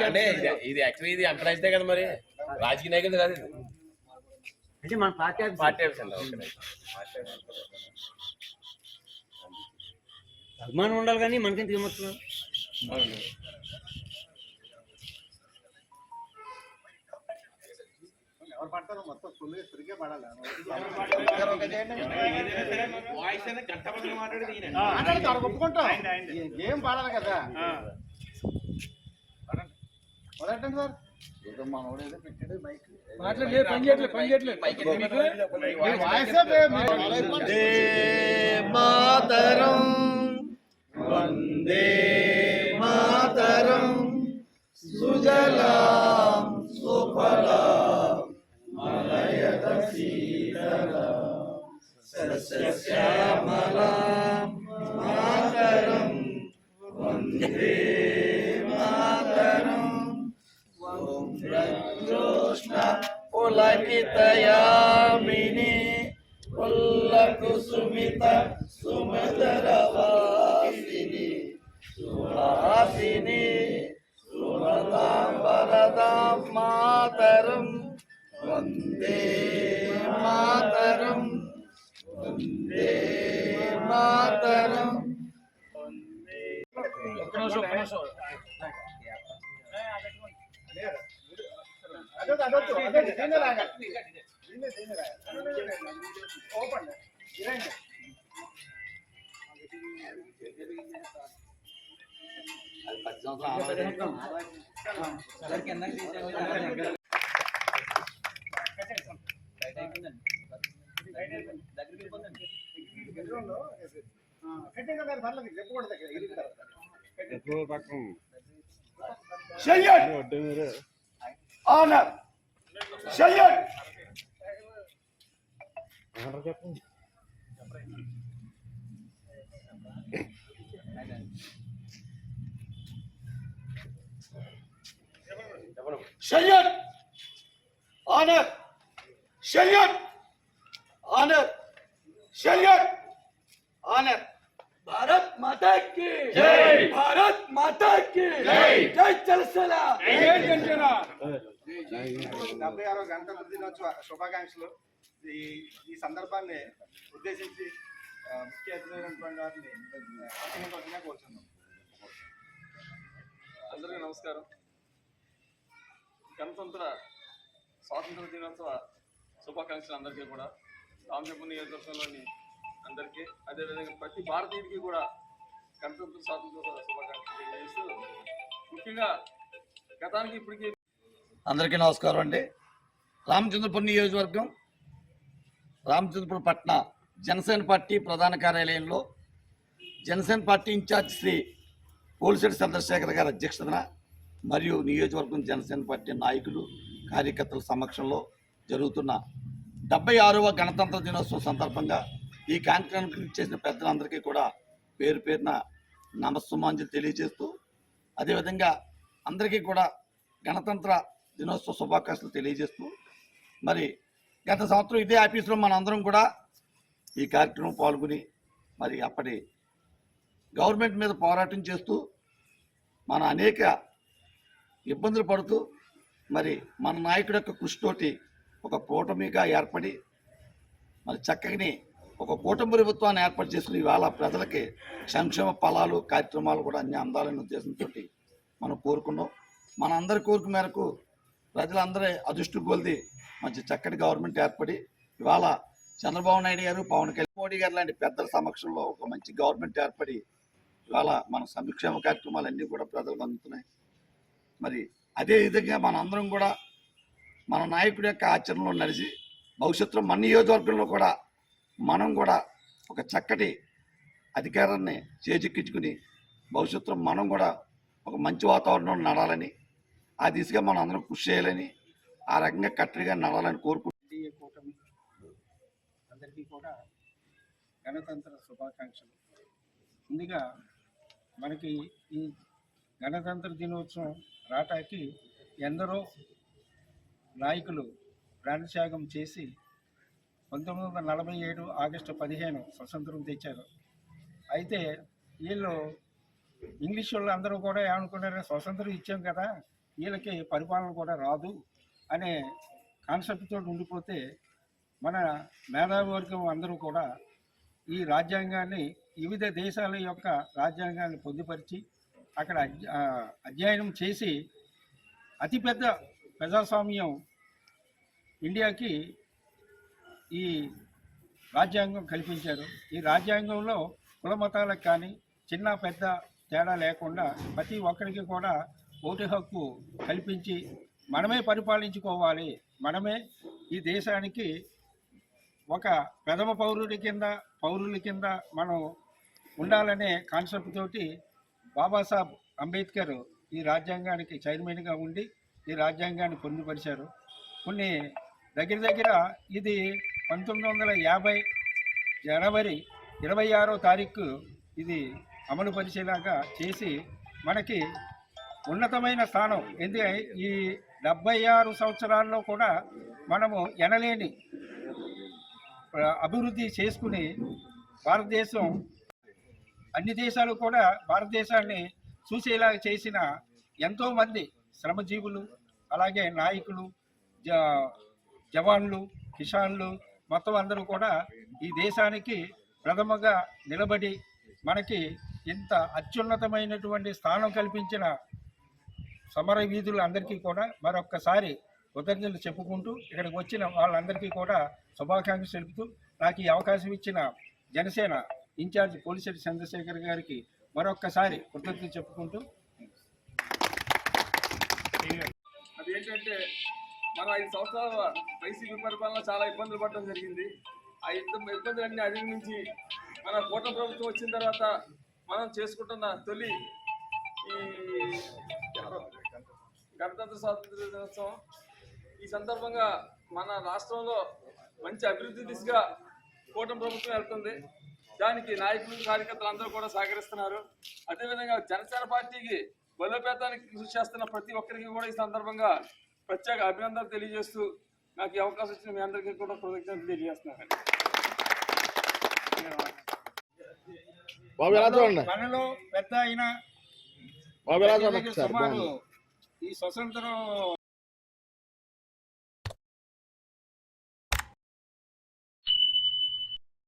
అంటే ఇది- ఇది యాక్చువల్లీ ఇది ఎంకరేజ్ కదా మరి. రాజకీయ నాయకులు కాదు ఇది. అంటే మన పార్టీ ఆఫీస్. పార్టీ అభిమానం ఉండాలి కానీ మనకేం తిమ్మొస్తున్నాం ఎవరు పడతారో మొత్తం ఫుల్ తిరిగే పడాలి ఒప్పుకుంటాం ఏం పాడాలి కదా మొదలండి సార్ ఏదో మనోడు ఏదో పెట్టాడు మైక్ మాట్లాడలేదు పని చేయట్లేదు పని చేయట్లేదు వాయిస్ మాతరం వందే మాతరం సుజలాం సస్యశ్యామలాం మాతరం. వందే మాతరం. ఓం ప్రజోష్ణ పులకితయామిని ఓపెన్ గారు పర్లేదు చెప్పకూడదు దగ్గర Dur bakın. Seyyid! Ana! Seyyid! Seyyid! Ana! Seyyid! Ana! Seyyid! జై భారత్ మాతా కి జై. జై జలసల డెబ్బై ఆరో గణతంత్ర దినోత్సవ శుభాకాంక్షలు. ఈ ఈ సందర్భాన్ని ఉద్దేశించి ముఖ్య అతిథులైనటువంటి వారిని ప్రసంగించవలసిందిగా కోరుతున్నాం అందరికీ నమస్కారం. గణతంత్ర స్వాతంత్ర దినోత్సవ శుభాకాంక్షలు అందరికీ కూడా. రామచంద్ర నియోజకవర్గంలోని అందరికీ అదేవిధంగా ప్రతి భారతీయుడికి కూడా అందరికీ నమస్కారం అండి. రామచంద్రపురం నియోజకవర్గం రామచంద్రపురం పట్న జనసేన పార్టీ ప్రధాన కార్యాలయంలో Janasena party in charge Shri Polisetti Chandrasekhar గారి అధ్యక్షతన మరియు నియోజకవర్గం జనసేన పార్టీ నాయకులు కార్యకర్తల సమక్షంలో జరుగుతున్న డెబ్బై ఆరవ గణతంత్ర దినోత్సవం సందర్భంగా ఈ కార్యక్రమం చేసిన పెద్దలందరికీ కూడా పేరు పేరున నమస్సుమాంజలి తెలియజేస్తూ అదేవిధంగా అందరికీ కూడా గణతంత్ర దినోత్సవ శుభాకాంక్షలు తెలియజేస్తూ మరి గత సంవత్సరం ఇదే ఆఫీసులో మనందరం కూడా ఈ కార్యక్రమం పాల్గొని మరి అప్పటి గవర్నమెంట్ మీద పోరాటం చేస్తూ మన అనేక ఇబ్బందులు పడుతూ మరి మన నాయకుడి యొక్క కృషితోటి ఒక కూటమిగా ఏర్పడి మరి చక్కని ఒక కూటమి ప్రభుత్వాన్ని ఏర్పాటు చేసుకుని ఇవాళ ప్రజలకి సంక్షేమ ఫలాలు కార్యక్రమాలు కూడా అన్ని అందాలనే ఉద్దేశంతో మనం కోరుకున్నాం. మన అందరి కోరిక మేరకు ప్రజలందరి అదృష్టి కొలిది మంచి చక్కటి గవర్నమెంట్ ఏర్పడి ఇవాళ చంద్రబాబు నాయుడు గారు పవన్ కళ్యాణ్ మోడీ గారు లాంటి పెద్దల సమక్షంలో ఒక మంచి గవర్నమెంట్ ఏర్పడి ఇవాళ మన సంక్షేమ కార్యక్రమాలు అన్నీ కూడా ప్రజలకు అందుతున్నాయి. మరి అదే విధంగా మనందరం కూడా మన నాయకుడి యొక్క ఆచరణలో నడిచి భవిష్యత్తులో మన నియోజకవర్గంలో కూడా మనం కూడా ఒక చక్కటి అధికారాన్ని చేజిక్కించుకుని భవిష్యత్తులో మనం కూడా ఒక మంచి వాతావరణంలో నడాలని ఆ దిశగా మనం అందరం కృషి చేయాలని ఆ రకంగా కట్టడిగా నడాలని కోరుకుంటుంది కూటమి అందరికీ కూడా గణతంత్ర శుభాకాంక్షలు. ముందుగా మనకి ఈ గణతంత్ర దినోత్సవం రాటాకి ఎందరో నాయకులు ప్రాణత్యాగం చేసి పంతొమ్మిది వందల నలభై ఏడు ఆగస్టు పదిహేను స్వతంత్రం తెచ్చారు. అయితే వీళ్ళు ఇంగ్లీష్ వాళ్ళు అందరూ కూడా ఏమనుకున్నారు స్వతంత్రం ఇచ్చాం కదా వీళ్ళకి పరిపాలన కూడా రాదు అనే కాన్సెప్ట్తో ఉండిపోతే మన మేధావి వర్గం అందరూ కూడా ఈ రాజ్యాంగాన్ని వివిధ దేశాల యొక్క రాజ్యాంగాన్ని పొందుపరిచి అక్కడ అధ్య- అధ్యయనం చేసి అతిపెద్ద ప్రజాస్వామ్యం ఇండియాకి ఈ రాజ్యాంగం కల్పించారు. ఈ రాజ్యాంగంలో కుల మతాలకు కానీ చిన్న పెద్ద తేడా లేకుండా ప్రతి ఒక్కరికి కూడా ఓటు హక్కు కల్పించి మనమే పరిపాలించుకోవాలి. మనమే ఈ దేశానికి ఒక ప్రథమ పౌరుడి కింద పౌరుల కింద మనం ఉండాలనే కాన్సెప్ట్ తోటి బాబాసాహెబ్ అంబేద్కర్ ఈ రాజ్యాంగానికి చైర్మన్గా ఉండి ఈ రాజ్యాంగాన్ని పొందుపరిచారు. కొన్ని దగ్గర దగ్గర ఇది పంతొమ్మిది వందల యాభై జనవరి ఇరవై ఆరో తారీఖు ఇది అమలు పరిచేలాగా చేసి మనకి ఉన్నతమైన స్థానం. ఎందుకంటే ఈ డెబ్బై ఆరు సంవత్సరాల్లో కూడా మనము ఎనలేని అభివృద్ధి చేసుకుని భారతదేశం అన్ని దేశాలు కూడా భారతదేశాన్ని చూసేలాగా చేసిన ఎంతోమంది శ్రమజీవులు అలాగే నాయకులు జ జవాన్లు కిషాన్లు మొత్తం అందరూ కూడా ఈ దేశానికి ప్రథమగా నిలబడి మనకి ఇంత అత్యున్నతమైనటువంటి స్థానం కల్పించిన సమర వీధులు అందరికీ కూడా మరొక్కసారి కృతజ్ఞతలు చెప్పుకుంటూ ఇక్కడికి వచ్చిన వాళ్ళందరికీ కూడా శుభాకాంక్షలు తెలుపుతూ నాకు ఈ అవకాశం ఇచ్చిన జనసేన ఇన్ఛార్జ్ పోలిశెట్టి చంద్రశేఖర్ గారికి మరొక్కసారి కృతజ్ఞతలు చెప్పుకుంటూ అదేంటంటే మన ఐదు సంవత్సరాల వైసీపీ పరిపాలన చాలా ఇబ్బందులు పడడం జరిగింది. ఆ ఇబ్బంది ఇబ్బందులన్నీ అధిగమించి మన కూటమి ప్రభుత్వం వచ్చిన తర్వాత మనం చేసుకుంటున్న తొలి ఈ గణతంత్ర స్వాతంత్ర దినోత్సవం. ఈ సందర్భంగా మన రాష్ట్రంలో మంచి అభివృద్ధి దిశగా కూటమి ప్రభుత్వం వెళ్తుంది. దానికి నాయకులు కార్యకర్తలు అందరూ కూడా సహకరిస్తున్నారు. అదేవిధంగా జనసేన పార్టీకి బలోపేతానికి కృషి చేస్తున్న ప్రతి ఒక్కరికి కూడా ఈ సందర్భంగా ప్రత్యేక అభినందనలు తెలియజేస్తూ నాకు ఈ అవకాశం ఇచ్చిన మీ అందరికీ కూడా కృతజ్ఞతలు తెలియజేస్తున్నాను. మనలో పెద్ద అయిన సుమారు. ఈ స్వతంత్రం